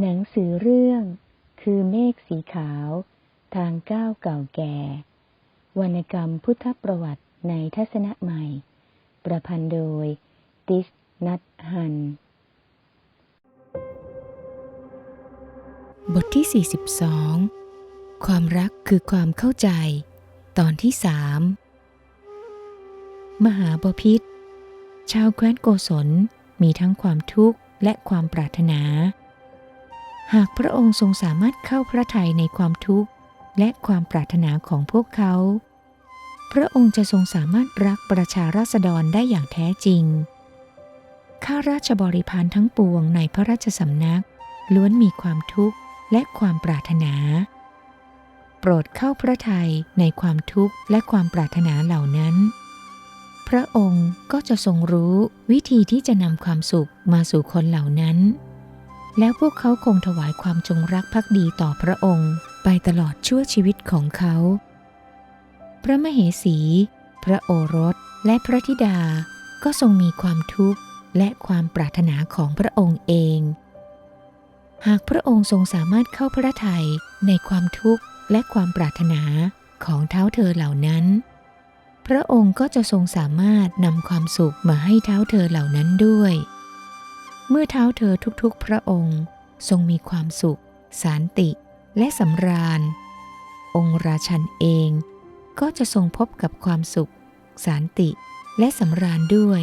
หนังสือเรื่อง คือเมฆสีขาว ทางก้าวเก่าแก่ วรรณกรรมพุทธประวัติในทัศนะใหม่ ประพันธ์โดย ติสนัทฮัน บทที่ 42 ความรักคือความเข้าใจ ตอนที่สามมหาบพิษชาวแคว้นโกศลมีทั้งความทุกข์และความปรารถนา หากพระองค์ทรงสามารถเข้าพระทัยในความทุกข์และความปรารถนาของพวกเขา พระองค์จะทรงสามารถรักประชาราษฎรได้อย่างแท้จริง ข้าราชบริพารทั้งปวงในพระราชสำนัก ล้วนมีความทุกข์และความปรารถนา โปรดเข้าพระทัยในความทุกข์และความปรารถนาเหล่านั้น พระองค์ก็จะทรงรู้วิธีที่จะนำความสุขมาสู่คนเหล่านั้น แล้วพวกเขาคงถวายความจงรักภักดีต่อพระองค์ ไปตลอดชั่วชีวิตของเขา พระมเหสี พระโอรสและพระธิดาก็ทรงมีความทุกข์และความปรารถนาของพระองค์เอง หากพระองค์ทรงสามารถเข้าพระทัยในความทุกข์และความปรารถนาของเท้าเธอเหล่านั้น พระองค์ก็จะทรงสามารถนำความสุขมาให้เท้าเธอเหล่านั้นด้วย เมื่อเท้าเธอทุกๆ พระองค์ทรงมีความสุข สานติและสำราญ องค์ราชันเองก็จะทรงพบกับความสุข สานติและสำราญด้วย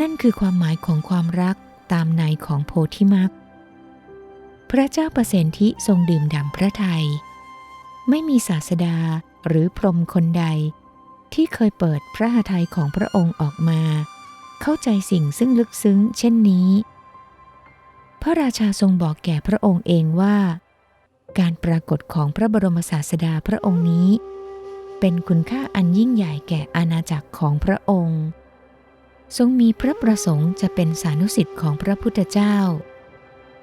นั่นคือความหมายของความรักตามในของโพธิมักพระเจ้าประเสนทิทรงดื่มด่ำพระทยัยไม่มีศาสดาหรือพรหมคนใด ที่เคยเปิดพระหทัยของพระองค์ออกมา เข้าใจสิ่งซึ่งลึกซึ้ง เช่นนี้ พระราชาทรงบอกแก่พระองค์เองว่า การปรากฏของพระบรมศาสดาพระองค์นี้ เป็นคุณค่าอันยิ่งใหญ่แก่อาณาจักรของพระองค์ ทรงมีพระประสงค์จะเป็นสานุสิทธิ์ของพระพุทธเจ้า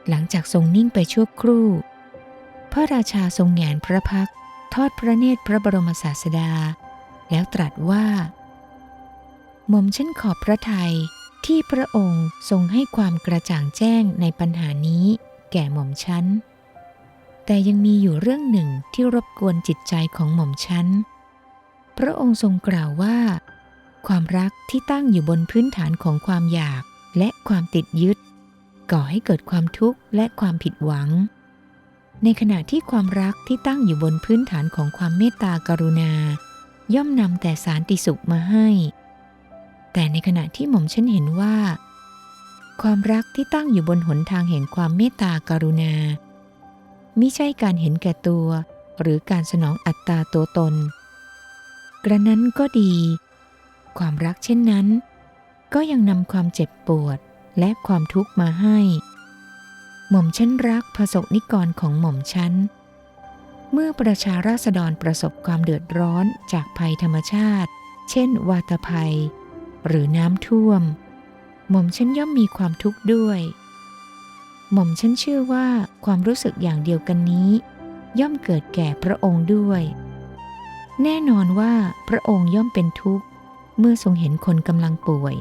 หลังจากทรงนิ่งไปชั่วครู่ พระราชาทรงแหงนพระพักทอดพระเนตรพระบรมศาสดา แล้วตรัสว่า หม่อมฉันขอบพระทัยที่พระองค์ทรงให้ความกระจ่างแจ้งในปัญหานี้แก่หม่อมฉัน แต่ยังมีอยู่เรื่องหนึ่งที่รบกวนจิตใจของหม่อมฉัน พระองค์ทรงกล่าวว่า ความรักที่ตั้งอยู่บนพื้นฐานของความอยากและความติดยึด ก่อให้เกิดความทุกข์และความผิดหวัง ในขณะที่ความรักที่ตั้งอยู่บนพื้นฐานของความเมตตากรุณา ย่อมนำแต่สารติสุขมาให้ แต่ในขณะที่หม่อมฉันเห็นว่า ความรักที่ตั้งอยู่บนหนทางแห่งความเมตตากรุณา มิใช่การเห็นแก่ตัว หรือการสนองอัตตาตัวตน กระนั้นก็ดี ความรักเช่นนั้น ก็ยังนำความเจ็บปวดและความทุกข์มาให้ หม่อมฉันรักพระสกนิกรของหม่อมฉันเมื่อประชาราษฎรประสบความเดือดร้อนจากภัยธรรมชาติ เช่น วาตภัย หรือน้ำท่วม หม่อมฉันย่อมมีความทุกข์ด้วย หม่อมฉันเชื่อว่าความรู้สึกอย่างเดียวกันนี้ ย่อมเกิดแก่พระองค์ด้วย แน่นอนว่าพระองค์ย่อมเป็นทุกข์ เมื่อทรงเห็นคนกำลังป่วย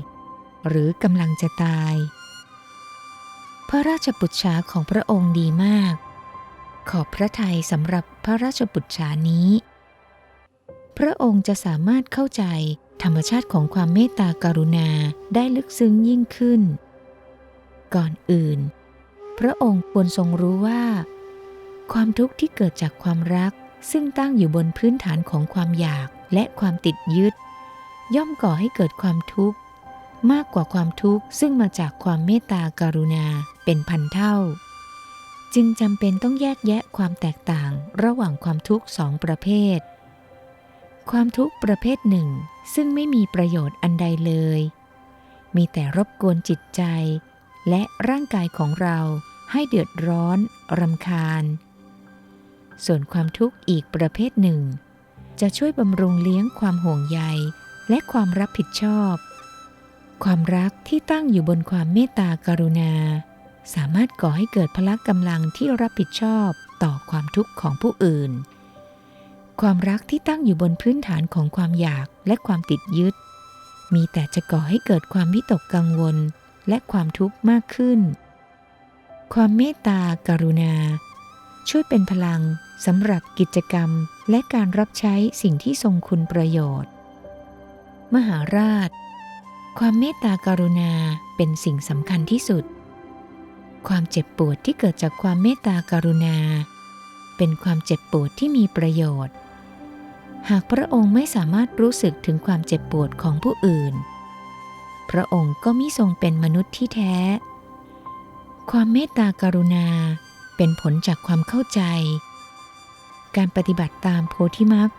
หรือกำลังจะตาย พระราชบุตรชาของพระองค์ดีมาก ขอบพระทัยสำหรับพระราชบุตรชานี้ พระองค์จะสามารถเข้าใจ ธรรมชาติของความเมตตากรุณาได้ลึกซึ้งยิ่งขึ้น ก่อนอื่น พระองค์ควรทรงรู้ว่า ความทุกข์ที่เกิดจากความรัก ซึ่งตั้งอยู่บนพื้นฐานของความอยากและความติดยึด ย่อมก่อให้เกิดความทุกข์ มากกว่าความทุกข์ซึ่งมาจากความเมตตากรุณาเป็นพันเท่า จึงจำเป็นต้องแยกแยะความแตกต่างระหว่างความทุกข์สองประเภท ความทุกข์ประเภทหนึ่ง ซึ่งไม่มีประโยชน์อันใดเลย มีแต่รบกวนจิตใจ และร่างกายของเราให้เดือดร้อนรำคาญ ส่วนความทุกข์อีกประเภทหนึ่ง จะช่วยบำรุงเลี้ยงความห่วงใยและความรับผิดชอบ ความรักที่ตั้งอยู่บนความเมตตากรุณา สามารถก่อให้เกิดพละกำลังที่รับผิดชอบต่อความทุกข์ของผู้อื่น ความรักที่ตั้งอยู่บนพื้นฐานของความอยากและความติดยึด มีแต่จะก่อให้เกิดความวิตกกังวลและความทุกข์มากขึ้น ความเมตตากรุณา ช่วยเป็นพลังสำหรับกิจกรรมและการรับใช้สิ่งที่ทรงคุณประโยชน์ มหาราช ความเมตตากรุณาเป็นสิ่งสำคัญที่สุด ความเจ็บปวดที่เกิดจากความเมตตากรุณา เป็นความเจ็บปวดที่มีประโยชน์ หากพระองค์ไม่สามารถรู้สึกถึงความเจ็บปวดของผู้อื่น พระองค์ก็มิทรงเป็นมนุษย์ที่แท้ ความเมตตากรุณาเป็นผลจากความเข้าใจ การปฏิบัติตามโพธิมัก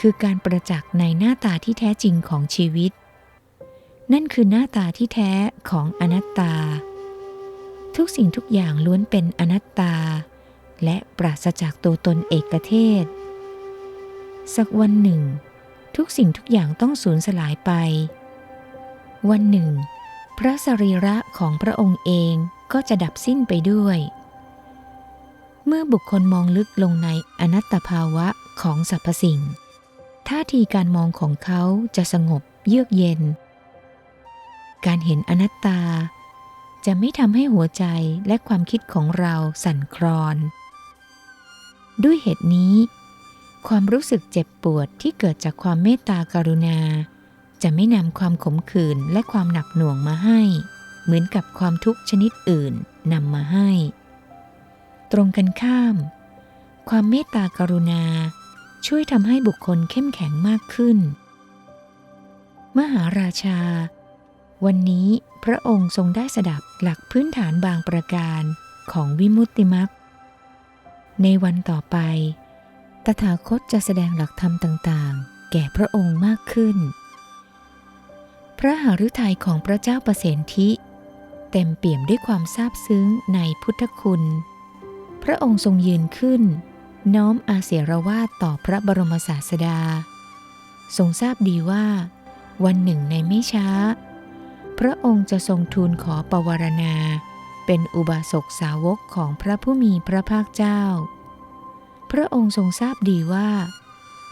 คือการประจักษ์ในหน้าตาที่แท้จริงของชีวิต นั่นคือหน้าตาที่แท้ของอนัตตา ทุกสิ่งทุกอย่างล้วนเป็นอนัตตา และปราศจากตัวตนเอกเทศ สักวันหนึ่ง ทุกสิ่งทุกอย่างต้องสูญสลายไป วันหนึ่ง พระสรีระของพระองค์เองก็จะดับสิ้นไปด้วย เมื่อบุคคลมองลึกลงในอนัตตภาวะของสรรพสิ่ง ท่าทีการมองของเขาจะสงบเยือกเย็น การเห็นอนัตตาจะไม่ทำให้หัวใจและความคิดของเราสั่นคลอน ด้วยเหตุนี้ ความรู้สึกเจ็บปวดที่เกิดจากความเมตตากรุณา จะไม่นำความขมขื่นและความหนักหน่วงมาให้ เหมือนกับความทุกข์ชนิดอื่นนำมาให้ ตรงกันข้าม ความเมตตากรุณา ช่วยทำให้บุคคลเข้มแข็งมากขึ้น มหาราชา วันนี้พระองค์ทรงได้สดับหลักพื้นฐานบางประการของวิมุตติมัก ในวันต่อไป ตถาคตจะแสดงหลักธรรมต่างๆ แก่พระองค์มากขึ้น พระหฤทัยของพระเจ้าประเสนทิเต็มเปี่ยมด้วยความซาบซึ้งในพุทธคุณ พระองค์ทรงยืนขึ้น น้อมอาเสียรวาทต่อพระบรมศาสดา ทรงทราบดีว่า วันหนึ่งในไม่ช้า พระองค์จะทรงทูลขอปวารณา เป็นอุบาสกสาวกของพระผู้มีพระภาคเจ้า พระองค์ทรงทราบดีว่า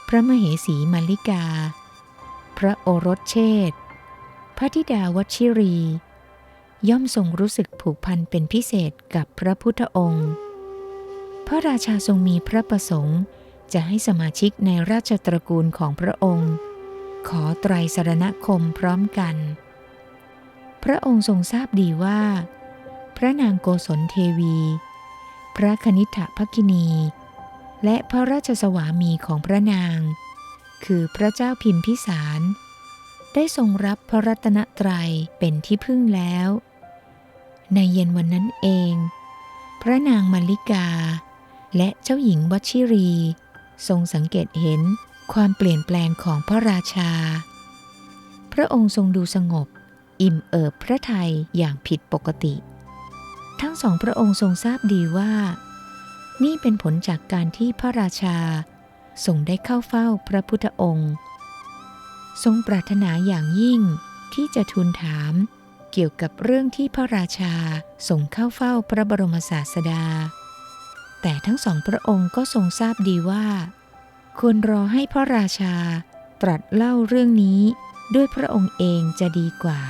พระมเหสีมาลิกา พระโอรสเชษฐ์พระธิดาวัชิรี ย่อมทรงรู้สึกผูกพันเป็นพิเศษกับพระพุทธองค์ พระราชาทรงมีพระประสงค์จะให้สมาชิกในราชตระกูลของพระองค์ ขอไตรสรณคมพร้อมกัน พระองค์ทรงทราบดีว่า พระนางโกศลเทวี พระคณิษฐภคินี และพระราชสวามีของพระนาง คือพระเจ้าพิมพิสาร ได้ทรงรับพระรัตนตรัยเป็นที่พึ่งแล้ว ในเย็นวันนั้นเอง พระนางมาริกา และเจ้าหญิงวัชิรี ทรงสังเกตเห็นความเปลี่ยนแปลงของพระราชา พระองค์ทรงดูสงบ อิ่มเอิบพระทัยอย่างผิดปกติ ทั้งสองพระองค์ทรงทราบดีว่า นี่เป็นผลจากการที่พระราชาทรงได้เข้าเฝ้าพระพุทธองค์ ทรงปรารถนาอย่างยิ่งที่จะทูลถามเกี่ยวกับเรื่องที่พระราชาส่งเข้าเฝ้าพระบรมศาสดา แต่ทั้งสองพระองค์ก็ทรงทราบดีว่า ควรรอให้พระราชาตรัสเล่าเรื่องนี้ด้วยพระองค์เองจะดีกว่า